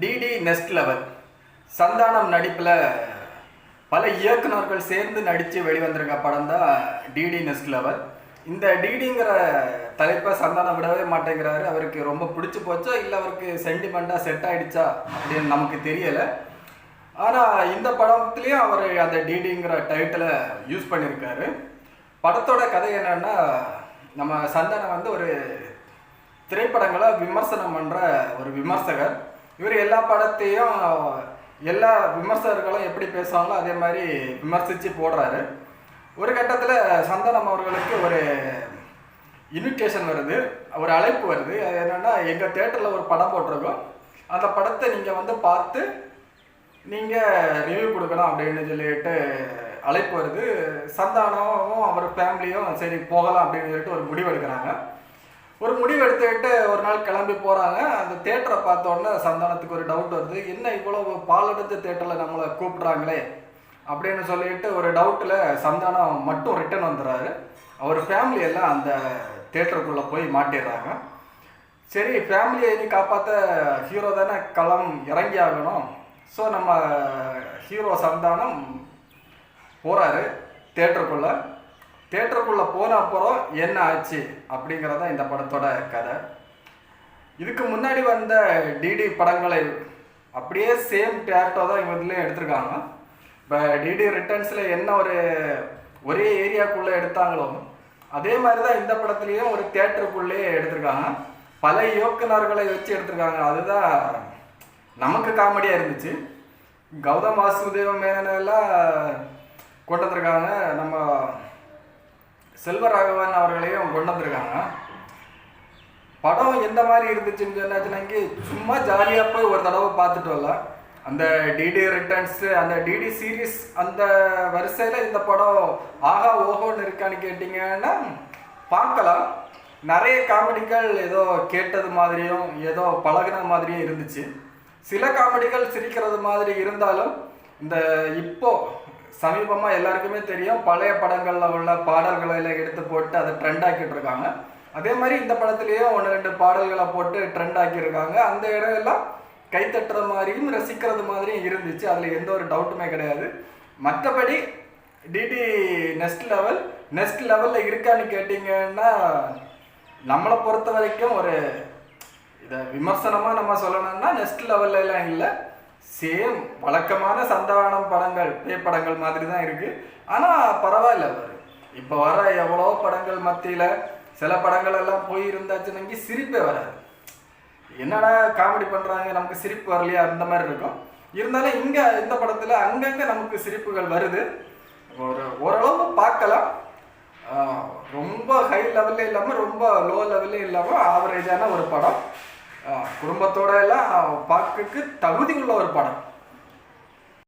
DD next level Santhanam நடிப்பில் பல இயக்குநர்கள் சேர்ந்து நடித்து வெளிவந்திருக்க படம் தான் டிடி நெக்ஸ்ட் லெவல் இந்த டிடிங்கிற தலைப்பை சந்தானம் விடவே மாட்டேங்கிறாரு. அவருக்கு ரொம்ப பிடிச்சி போச்சா இல்லை அவருக்கு சென்டிமெண்ட்டாக செட் ஆகிடுச்சா அப்படின்னு நமக்கு தெரியலை. ஆனால் இந்த படத்துலேயும் அவர் அந்த டிடிங்கிற டைட்டிலை யூஸ் பண்ணியிருக்காரு படத்தோட கதை என்னன்னா நம்ம சந்தானம் வந்து ஒரு திரைப்படங்களை விமர்சனம் பண்ணுற ஒரு விமர்சகர். இவர் எல்லா படத்தையும் எல்லா விமர்சகர்களும் எப்படி பேசுவாங்களோ அதே மாதிரி விமர்சித்து போடுறாரு. ஒரு கட்டத்தில் சந்தானம் அவர்களுக்கு ஒரு இன்விடேஷன் வருது ஒரு அழைப்பு வருது. அது என்னென்னா எங்கள் தேட்டரில் ஒரு படம் போட்டிருக்கோம். அந்த படத்தை நீங்கள் வந்து பார்த்து நீங்கள் ரிவ்யூ கொடுக்கணும் அப்படின்னு சொல்லிட்டு அழைப்பு வருது. சந்தானமும் அவர் ஃபேமிலியும் சரி போகலாம் அப்படின்னு சொல்லிட்டு ஒரு முடிவு எடுக்கிறாங்க முடிவு எடுத்துக்கிட்டு ஒரு நாள் கிளம்பி போகிறாங்க அந்த தேட்டரை பார்த்த உடனே சந்தானத்துக்கு ஒரு டவுட் வருது. என்ன இவ்வளோ பாலடைஞ்ச தேட்டரில் நம்மளை கூப்பிட்றாங்களே? அப்படின்னு சொல்லிட்டு ஒரு டவுட்டில் சந்தானம் மட்டும் ரிட்டர்ன் வந்துடுறாரு. அவர் ஃபேமிலி எல்லாம் அந்த தேட்டருக்குள்ளே போய் மாட்டிடுறாங்க. சரி ஃபேமிலியை இனி காப்பாற்ற ஹீரோ தானே? களம் இறங்கி ஆகணும். ஸோ நம்ம ஹீரோ சந்தானம் போகிறாரு தேட்டருக்குள்ளே தேட்டருக்குள்ளே போன அப்புறம் என்ன ஆச்சு அப்படிங்கிறதா இந்த படத்தோட கதை. இதுக்கு முன்னாடி வந்த டிடி படங்களை அப்படியே சேம் டேரக்டோ தான் இவங்கலேயும் எடுத்திருக்காங்க. இப்போ டிடி ரிட்டர்ன்ஸில் என்ன ஒரு ஒரே ஏரியாக்குள்ளே எடுத்தாங்களோ அதே மாதிரி தான் இந்த படத்துலேயும் ஒரு தேட்டருக்குள்ளேயே எடுத்திருக்காங்க. பல இயக்குனர்களை வச்சு எடுத்திருக்காங்க. அதுதான் நமக்கு காமெடியாக இருந்துச்சு. கௌதம் வாசுதேவ மேனனெல்லாம் கொண்டு வந்திருக்காங்க நம்ம செல்வராகவன் அவர்களையும் கொண்டு வந்திருக்காங்க. படம் எந்த மாதிரி இருந்துச்சுன்னு சொன்னாச்சுனாக்கி சும்மா ஜாலியாக போய் ஒரு தடவை பார்த்துட்டு வரலாம் அந்த டிடி ரிட்டர்ன்ஸு அந்த டிடி சீரிஸ் அந்த வரிசையில் இந்த படம் ஆகா ஓஹோன்னு இருக்கான்னு கேட்டிங்கன்னா பார்க்கலாம். நிறைய காமெடிகள் ஏதோ கேட்டது மாதிரியும் ஏதோ பழகின மாதிரியும் இருந்துச்சு. சில காமெடிகள் சிரிக்கிறது மாதிரி இருந்தாலும் இந்த இப்போ சமீபமாக எல்லாருக்குமே தெரியும் பழைய படங்களில் உள்ள பாடல்களை எல்லாம் எடுத்து போட்டு அதை ட்ரெண்ட் ஆக்கிட்டு இருக்காங்க. அதே மாதிரி இந்த படத்துலேயும் ஒன்று ரெண்டு பாடல்களை போட்டு ட்ரெண்ட் ஆக்கியிருக்காங்க. அந்த இடம் எல்லாம் கைத்தட்டுற மாதிரியும் ரசிக்கிறது மாதிரியும் இருந்துச்சு. அதில் எந்த ஒரு டவுட்டுமே கிடையாது. மற்றபடி டிடி நெக்ஸ்ட் லெவல் நெக்ஸ்ட் லெவலில் இருக்கான்னு கேட்டிங்கன்னா நம்மளை பொறுத்த வரைக்கும் ஒரு இதை விமர்சனமாக நம்ம சொல்லணும்னா நெக்ஸ்ட் லெவல்லாம் எல்லாம் இல்லை. சேம் வழக்கமான சந்தானம் படங்கள் பேய் படங்கள் மாதிரி தான் இருக்குது ஆனால் பரவாயில்ல அவர். இப்போ வர எவ்வளோ படங்கள் மத்தியில் சில படங்கள் எல்லாம் போய் இருந்தாச்சுன்னு சிரிப்பே வராது. என்னடா காமெடி பண்ணுறாங்க நமக்கு சிரிப்பு வரலையா? அந்த மாதிரி இருக்கும். இருந்தாலும் இங்கே இந்த படத்தில் அங்கங்கே நமக்கு சிரிப்புகள் வருது. ஒரு ஓரளவு பார்க்கலாம். ரொம்ப ஹை லெவல்லே இல்லாமல் ரொம்ப லோ லெவல்லே இல்லாமல் ஆவரேஜான ஒரு படம். குடும்பத்தோட எல்லாம் பார்க்கறதுக்கு தகுதி உள்ள ஒரு படம்